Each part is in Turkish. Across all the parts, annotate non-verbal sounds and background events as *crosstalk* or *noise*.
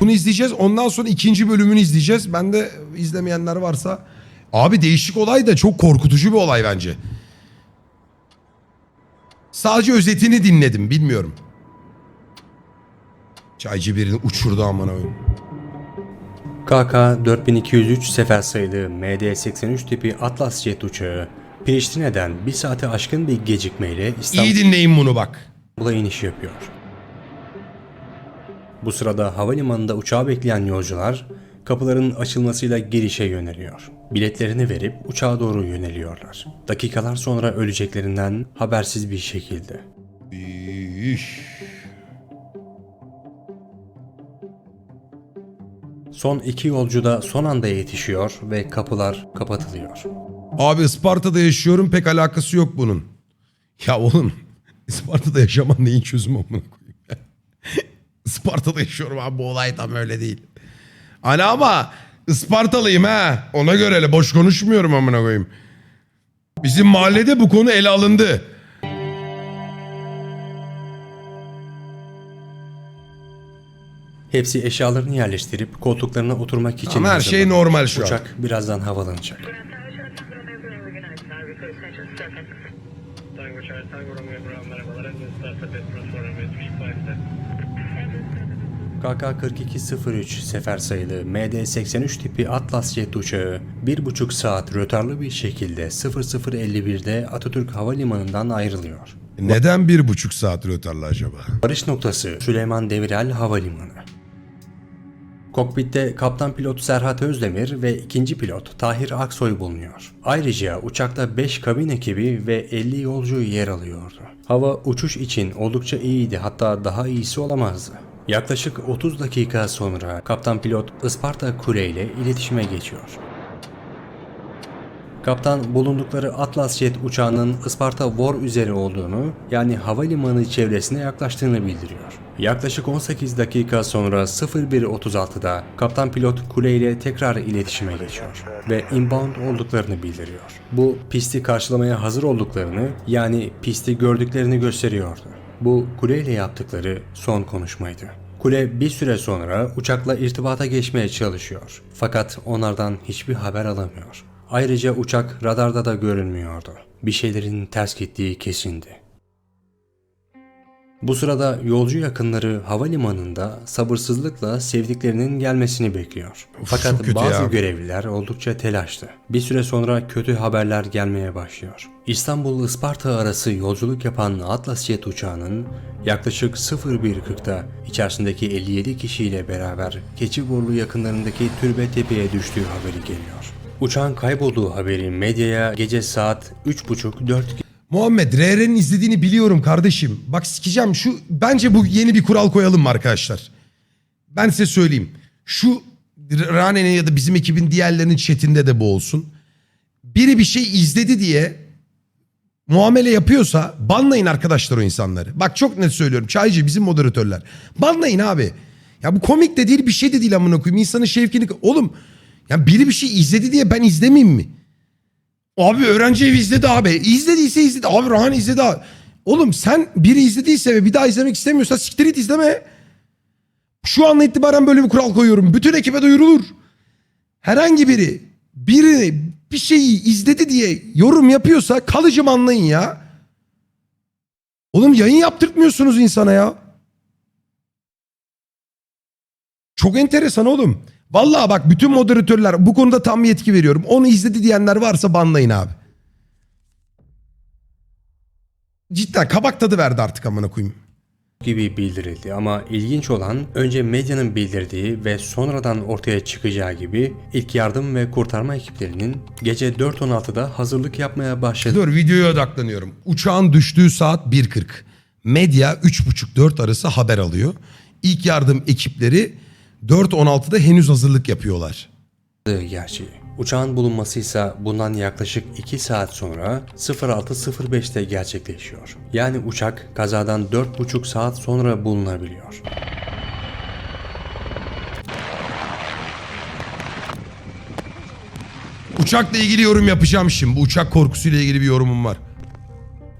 Bunu izleyeceğiz. Ondan sonra ikinci bölümünü izleyeceğiz. Ben de izlemeyenler varsa. Abi değişik olay da çok korkutucu bir olay bence. Sadece özetini dinledim. Bilmiyorum. Çaycı birini uçurdu amına koyayım. KK 4203 sefer sayılı MD-83 tipi Atlas jet uçağı Priştine'den bir saate aşkın bir gecikmeyle İyi dinleyin bunu bak. İstanbul'a iniş yapıyor. Bu sırada havalimanında uçağı bekleyen yolcular kapıların açılmasıyla girişe yöneliyor. Biletlerini verip uçağa doğru yöneliyorlar. Dakikalar sonra öleceklerinden habersiz bir şekilde. Üş. Son iki yolcu da son anda yetişiyor ve kapılar kapatılıyor. Abi Isparta'da yaşıyorum pek alakası yok bunun. Ya oğlum Isparta'da yaşaman neyin çözümü amına. Isparta'da yaşıyorum abi bu olay tam öyle değil. Hani ama Ispartalıyım ha. Ona göre öyle boş konuşmuyorum amına koyayım. Bizim mahallede bu konu ele alındı. Hepsi eşyalarını yerleştirip koltuklarına oturmak için Ama her şey hazırlanıyor. normal şu an. Uçak birazdan havalanacak. Tango Charlie Tango Romeo Bravo merhaba aradığınız startta Petros Forum 75'te. KK-4203 sefer sayılı MD-83 tipi Atlas jet uçağı 1,5 saat rötarlı bir şekilde 0051'de Atatürk Havalimanı'ndan ayrılıyor. Neden bir buçuk saat rötarlı acaba? Varış noktası Süleyman Demirel Havalimanı. Kokpitte kaptan pilot Serhat Özdemir ve ikinci pilot Tahir Aksoy bulunuyor. Ayrıca uçakta 5 kabin ekibi ve 50 yolcu yer alıyordu. Hava uçuş için oldukça iyiydi hatta daha iyisi olamazdı. Yaklaşık 30 dakika sonra kaptan pilot Isparta Kule ile iletişime geçiyor. Kaptan bulundukları Atlas Jet uçağının Isparta War üzeri olduğunu yani havalimanı çevresine yaklaştığını bildiriyor. Yaklaşık 18 dakika sonra 01.36'da kaptan pilot kule ile tekrar iletişime geçiyor ve inbound olduklarını bildiriyor. Bu pisti karşılamaya hazır olduklarını yani pisti gördüklerini gösteriyordu. Bu kule ile yaptıkları son konuşmaydı. Kule bir süre sonra uçakla irtibata geçmeye çalışıyor. Fakat onlardan hiçbir haber alamıyor. Ayrıca uçak radarda da görünmüyordu. Bir şeylerin ters gittiği kesindi. Bu sırada yolcu yakınları havalimanında sabırsızlıkla sevdiklerinin gelmesini bekliyor. Of, Fakat bazı ya. görevliler oldukça telaşlı. Bir süre sonra kötü haberler gelmeye başlıyor. İstanbul-Isparta arası yolculuk yapan Atlas Jet uçağının yaklaşık 01.40'da içerisindeki 57 kişiyle beraber Keçiborlu yakınlarındaki Türbe Tepe'ye düştüğü haberi geliyor. Uçağın kaybolduğu haberi medyaya gece saat 3.30-4 Muhammed RR'nin izlediğini biliyorum kardeşim. Bak sikeceğim şu bence bu yeni bir kural koyalım mı arkadaşlar? Ben size söyleyeyim. Şu Rane'nin ya da bizim ekibin diğerlerinin chatinde de bu olsun. Biri bir şey izledi diye muamele yapıyorsa banlayın arkadaşlar o insanları. Bak çok net söylüyorum. Çaycı bizim moderatörler. Banlayın abi. Ya bu komik de değil bir şey de değil amına koyayım. İnsanın şevkini... Oğlum ya biri bir şey izledi diye ben izlemeyeyim mi? Abi öğrenci evi izledi abi. İzlediyse izledi. Abi Rahan izledi abi. Oğlum sen biri izlediyse ve bir daha izlemek istemiyorsa siktir it izleme. Şu anla itibaren böyle bir kural koyuyorum. Bütün ekibe duyurulur. Herhangi biri biri bir şeyi izledi diye yorum yapıyorsa kalıcı mı anlayın ya. Oğlum yayın yaptırtmıyorsunuz insana ya. Çok enteresan oğlum. Vallahi bak bütün moderatörler bu konuda tam yetki veriyorum. Onu izledi diyenler varsa banlayın abi. Cidden kabak tadı verdi artık amına koyayım. gibi bildirildi ama ilginç olan önce medyanın bildirdiği ve sonradan ortaya çıkacağı gibi ilk yardım ve kurtarma ekiplerinin gece 4.16'da hazırlık yapmaya başladı. Dur videoya odaklanıyorum. Uçağın düştüğü saat 1.40. Medya 3.30-4 arası haber alıyor. İlk yardım ekipleri 4.16'da henüz hazırlık yapıyorlar. gerçeği. Uçağın bulunması ise bundan yaklaşık 2 saat sonra 06.05'te gerçekleşiyor. Yani uçak kazadan 4,5 saat sonra bulunabiliyor. Uçakla ilgili yorum yapacağım şimdi. Bu uçak korkusuyla ilgili bir yorumum var.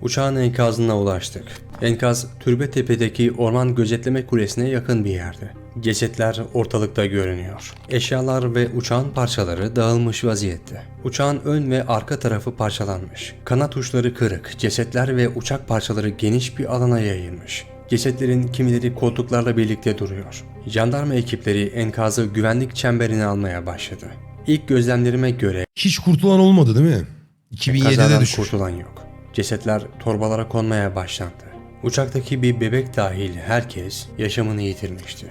Uçağın enkazına ulaştık. Enkaz Türbetepe'deki orman gözetleme kulesine yakın bir yerde. Cesetler ortalıkta görünüyor. Eşyalar ve uçağın parçaları dağılmış vaziyette. Uçağın ön ve arka tarafı parçalanmış. Kanat uçları kırık, cesetler ve uçak parçaları geniş bir alana yayılmış. Cesetlerin kimileri koltuklarla birlikte duruyor. Jandarma ekipleri enkazı güvenlik çemberine almaya başladı. İlk gözlemlerime göre Hiç kurtulan olmadı değil mi? 2007'de kazadan düşmüş. kurtulan yok. Cesetler torbalara konmaya başlandı. Uçaktaki bir bebek dahil herkes yaşamını yitirmişti.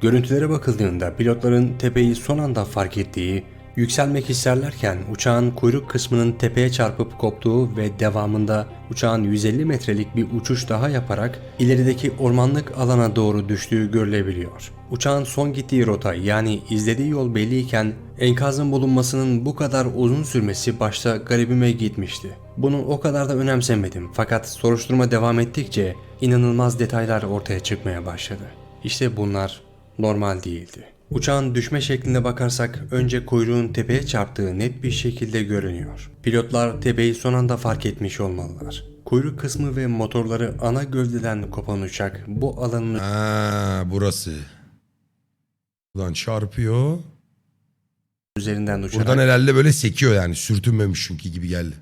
Görüntülere bakıldığında pilotların tepeyi son anda fark ettiği, yükselmek isterlerken uçağın kuyruk kısmının tepeye çarpıp koptuğu ve devamında uçağın 150 metrelik bir uçuş daha yaparak ilerideki ormanlık alana doğru düştüğü görülebiliyor. Uçağın son gittiği rota yani izlediği yol belliyken enkazın bulunmasının bu kadar uzun sürmesi başta garibime gitmişti. Bunu o kadar da önemsemedim fakat soruşturma devam ettikçe inanılmaz detaylar ortaya çıkmaya başladı. İşte bunlar normal değildi. Uçağın düşme şekline bakarsak önce kuyruğun tepeye çarptığı net bir şekilde görünüyor. Pilotlar tepeyi son anda fark etmiş olmalılar. Kuyruk kısmı ve motorları ana gövdeden kopan uçak bu alanın Ha burası. Buradan çarpıyor. üzerinden uçarak Buradan herhalde böyle sekiyor yani. Sürtünmemiş çünkü gibi geldi.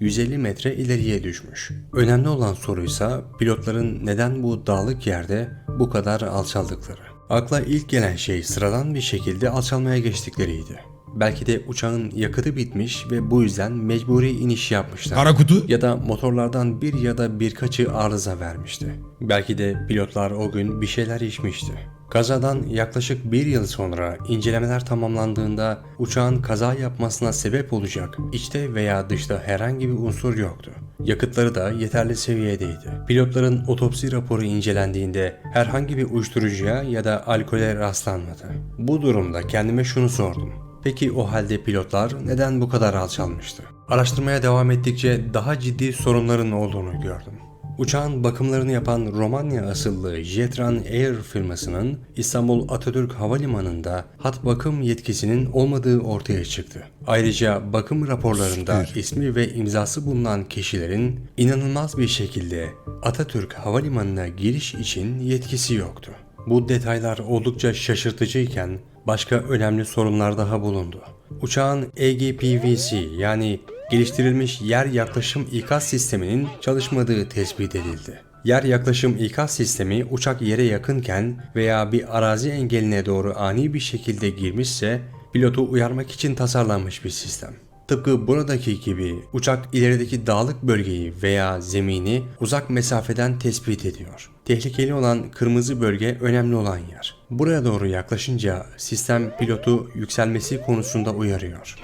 150 metre ileriye düşmüş. Önemli olan soruysa pilotların neden bu dağlık yerde bu kadar alçaldıkları. Akla ilk gelen şey sıradan bir şekilde alçalmaya geçtikleriydi. Belki de uçağın yakıtı bitmiş ve bu yüzden mecburi iniş yapmışlar. Kara kutu. Ya da motorlardan bir ya da birkaçı arıza vermişti. Belki de pilotlar o gün bir şeyler içmişti. Kazadan yaklaşık bir yıl sonra incelemeler tamamlandığında uçağın kaza yapmasına sebep olacak içte veya dışta herhangi bir unsur yoktu. Yakıtları da yeterli seviyedeydi. Pilotların otopsi raporu incelendiğinde herhangi bir uyuşturucuya ya da alkole rastlanmadı. Bu durumda kendime şunu sordum. Peki o halde pilotlar neden bu kadar alçalmıştı? Araştırmaya devam ettikçe daha ciddi sorunların olduğunu gördüm. Uçağın bakımlarını yapan Romanya asıllı Jetran Air firmasının İstanbul Atatürk Havalimanı'nda hat bakım yetkisinin olmadığı ortaya çıktı. Ayrıca bakım raporlarında Siktir. ismi ve imzası bulunan kişilerin inanılmaz bir şekilde Atatürk Havalimanı'na giriş için yetkisi yoktu. Bu detaylar oldukça şaşırtıcıyken başka önemli sorunlar daha bulundu. Uçağın AGPVC yani geliştirilmiş yer yaklaşım ikaz sisteminin çalışmadığı tespit edildi. Yer yaklaşım ikaz sistemi uçak yere yakınken veya bir arazi engeline doğru ani bir şekilde girmişse pilotu uyarmak için tasarlanmış bir sistem. Tıpkı buradaki gibi uçak ilerideki dağlık bölgeyi veya zemini uzak mesafeden tespit ediyor. Tehlikeli olan kırmızı bölge önemli olan yer. Buraya doğru yaklaşınca sistem pilotu yükselmesi konusunda uyarıyor.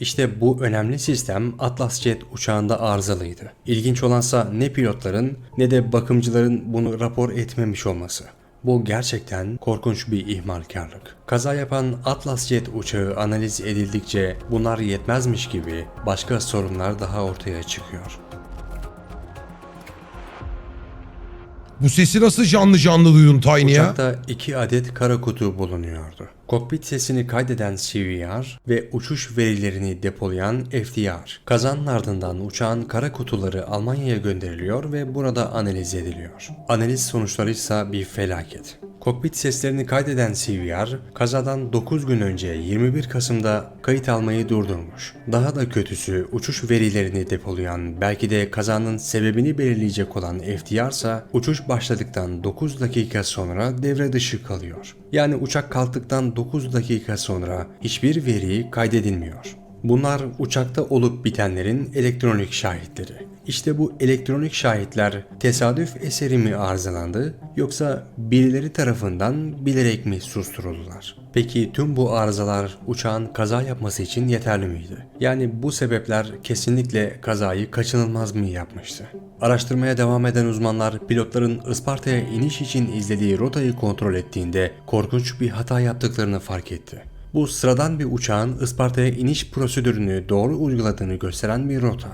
İşte bu önemli sistem Atlas Jet uçağında arızalıydı. İlginç olansa ne pilotların ne de bakımcıların bunu rapor etmemiş olması. Bu gerçekten korkunç bir ihmalkarlık. Kaza yapan Atlas Jet uçağı analiz edildikçe bunlar yetmezmiş gibi başka sorunlar daha ortaya çıkıyor. Bu sesi nasıl canlı canlı duyun Tiny ya? Uçakta iki adet kara kutu bulunuyordu. Kokpit sesini kaydeden CVR ve uçuş verilerini depolayan FDR. Kazanın ardından uçağın kara kutuları Almanya'ya gönderiliyor ve burada analiz ediliyor. Analiz sonuçları ise bir felaket. Kokpit seslerini kaydeden CVR, kazadan 9 gün önce 21 Kasım'da kayıt almayı durdurmuş. Daha da kötüsü uçuş verilerini depolayan, belki de kazanın sebebini belirleyecek olan FDR ise uçuş başladıktan 9 dakika sonra devre dışı kalıyor. Yani uçak kalktıktan 9 dakika sonra hiçbir veri kaydedilmiyor. Bunlar uçakta olup bitenlerin elektronik şahitleri. İşte bu elektronik şahitler tesadüf eseri mi arızalandı yoksa birileri tarafından bilerek mi susturuldular? Peki tüm bu arızalar uçağın kaza yapması için yeterli miydi? Yani bu sebepler kesinlikle kazayı kaçınılmaz mı yapmıştı? Araştırmaya devam eden uzmanlar pilotların Isparta'ya iniş için izlediği rotayı kontrol ettiğinde korkunç bir hata yaptıklarını fark etti. Bu sıradan bir uçağın Isparta'ya iniş prosedürünü doğru uyguladığını gösteren bir rota.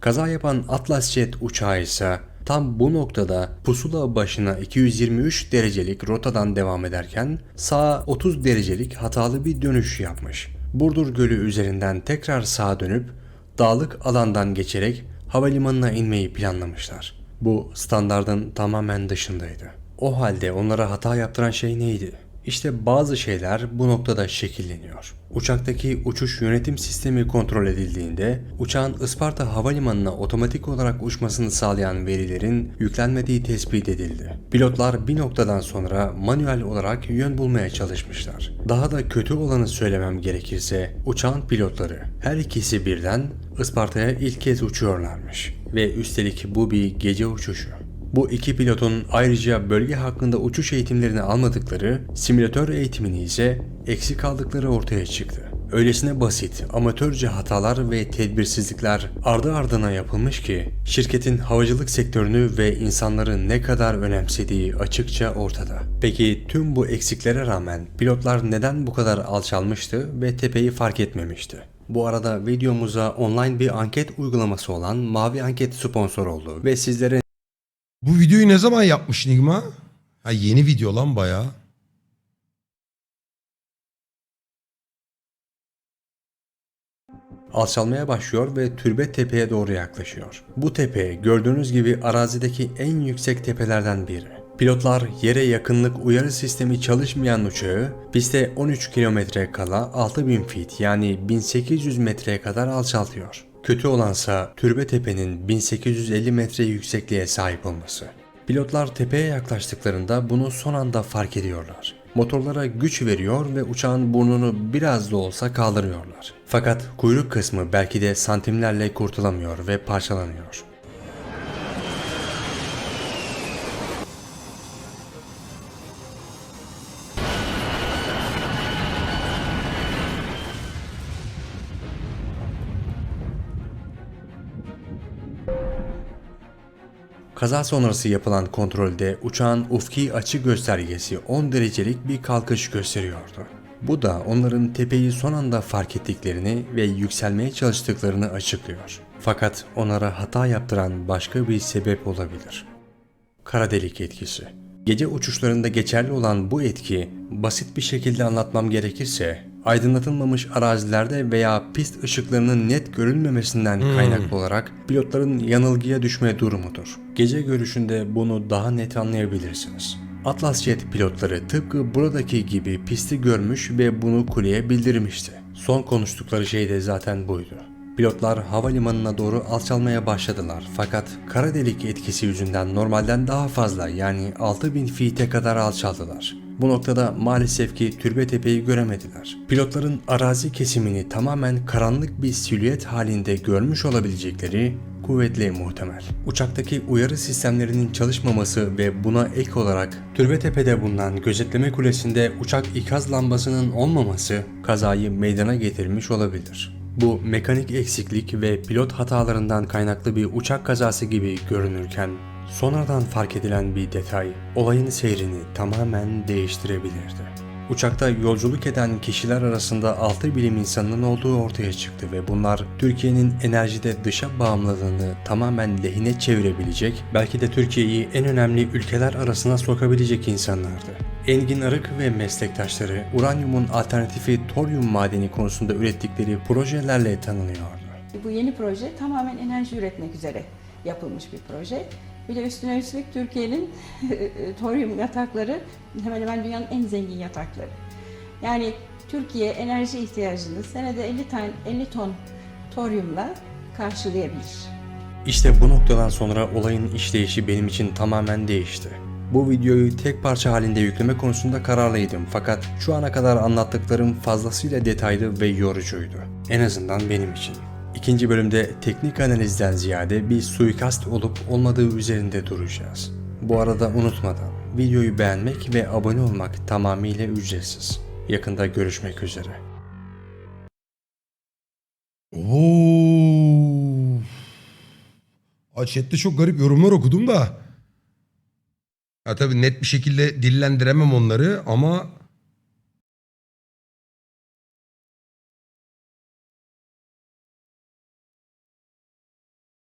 Kaza yapan Atlas Jet uçağı ise tam bu noktada pusula başına 223 derecelik rotadan devam ederken sağa 30 derecelik hatalı bir dönüş yapmış. Burdur Gölü üzerinden tekrar sağa dönüp Dağlık alandan geçerek havalimanına inmeyi planlamışlar. Bu standardın tamamen dışındaydı. O halde onlara hata yaptıran şey neydi? İşte bazı şeyler bu noktada şekilleniyor. Uçaktaki uçuş yönetim sistemi kontrol edildiğinde uçağın Isparta Havalimanı'na otomatik olarak uçmasını sağlayan verilerin yüklenmediği tespit edildi. Pilotlar bir noktadan sonra manuel olarak yön bulmaya çalışmışlar. Daha da kötü olanı söylemem gerekirse uçağın pilotları her ikisi birden Isparta'ya ilk kez uçuyorlarmış ve üstelik bu bir gece uçuşu. Bu iki pilotun ayrıca bölge hakkında uçuş eğitimlerini almadıkları, simülatör eğitimini ise eksik kaldıkları ortaya çıktı. Öylesine basit, amatörce hatalar ve tedbirsizlikler ardı ardına yapılmış ki şirketin havacılık sektörünü ve insanları ne kadar önemsediği açıkça ortada. Peki tüm bu eksiklere rağmen pilotlar neden bu kadar alçalmıştı ve tepeyi fark etmemişti? Bu arada videomuza online bir anket uygulaması olan Mavi Anket sponsor oldu ve sizlere Bu videoyu ne zaman yapmış Nigma? Ha yeni video lan bayağı. alçalmaya başlıyor ve türbe tepeye doğru yaklaşıyor. Bu tepe gördüğünüz gibi arazideki en yüksek tepelerden biri. Pilotlar yere yakınlık uyarı sistemi çalışmayan uçağı piste 13 kilometre kala 6000 feet yani 1800 metreye kadar alçaltıyor. Kötü olansa türbe tepenin 1850 metre yüksekliğe sahip olması. Pilotlar tepeye yaklaştıklarında bunu son anda fark ediyorlar. Motorlara güç veriyor ve uçağın burnunu biraz da olsa kaldırıyorlar. Fakat kuyruk kısmı belki de santimlerle kurtulamıyor ve parçalanıyor. Kaza sonrası yapılan kontrolde uçağın ufki açı göstergesi 10 derecelik bir kalkış gösteriyordu. Bu da onların tepeyi son anda fark ettiklerini ve yükselmeye çalıştıklarını açıklıyor. Fakat onlara hata yaptıran başka bir sebep olabilir. Kara delik etkisi. Gece uçuşlarında geçerli olan bu etki basit bir şekilde anlatmam gerekirse aydınlatılmamış arazilerde veya pist ışıklarının net görülmemesinden kaynaklı olarak pilotların yanılgıya düşme durumudur. Gece görüşünde bunu daha net anlayabilirsiniz. Atlas Jet pilotları tıpkı buradaki gibi pisti görmüş ve bunu kuleye bildirmişti. Son konuştukları şey de zaten buydu. Pilotlar havalimanına doğru alçalmaya başladılar fakat kara delik etkisi yüzünden normalden daha fazla yani 6000 feet'e kadar alçaldılar. Bu noktada maalesef ki türbe tepeyi göremediler. Pilotların arazi kesimini tamamen karanlık bir silüet halinde görmüş olabilecekleri kuvvetli muhtemel. Uçaktaki uyarı sistemlerinin çalışmaması ve buna ek olarak Türbetepe'de bulunan gözetleme kulesinde uçak ikaz lambasının olmaması kazayı meydana getirmiş olabilir. Bu mekanik eksiklik ve pilot hatalarından kaynaklı bir uçak kazası gibi görünürken sonradan fark edilen bir detay olayın seyrini tamamen değiştirebilirdi. Uçakta yolculuk eden kişiler arasında 6 bilim insanının olduğu ortaya çıktı ve bunlar Türkiye'nin enerjide dışa bağımlılığını tamamen lehine çevirebilecek, belki de Türkiye'yi en önemli ülkeler arasına sokabilecek insanlardı. Engin Arık ve meslektaşları uranyumun alternatifi toryum madeni konusunda ürettikleri projelerle tanınıyordu. Bu yeni proje tamamen enerji üretmek üzere yapılmış bir proje. Bir de üstüne üstlük Türkiye'nin *laughs* toryum yatakları hemen hemen dünyanın en zengin yatakları. Yani Türkiye enerji ihtiyacını senede 50 ton, 50 ton toryumla karşılayabilir. İşte bu noktadan sonra olayın işleyişi benim için tamamen değişti. Bu videoyu tek parça halinde yükleme konusunda kararlıydım fakat şu ana kadar anlattıklarım fazlasıyla detaylı ve yorucuydu. En azından benim için. İkinci bölümde teknik analizden ziyade bir suikast olup olmadığı üzerinde duracağız. Bu arada unutmadan videoyu beğenmek ve abone olmak tamamıyla ücretsiz. Yakında görüşmek üzere. Oo. Aa, Chat'te çok garip yorumlar okudum da. Ya tabii net bir şekilde dillendiremem onları ama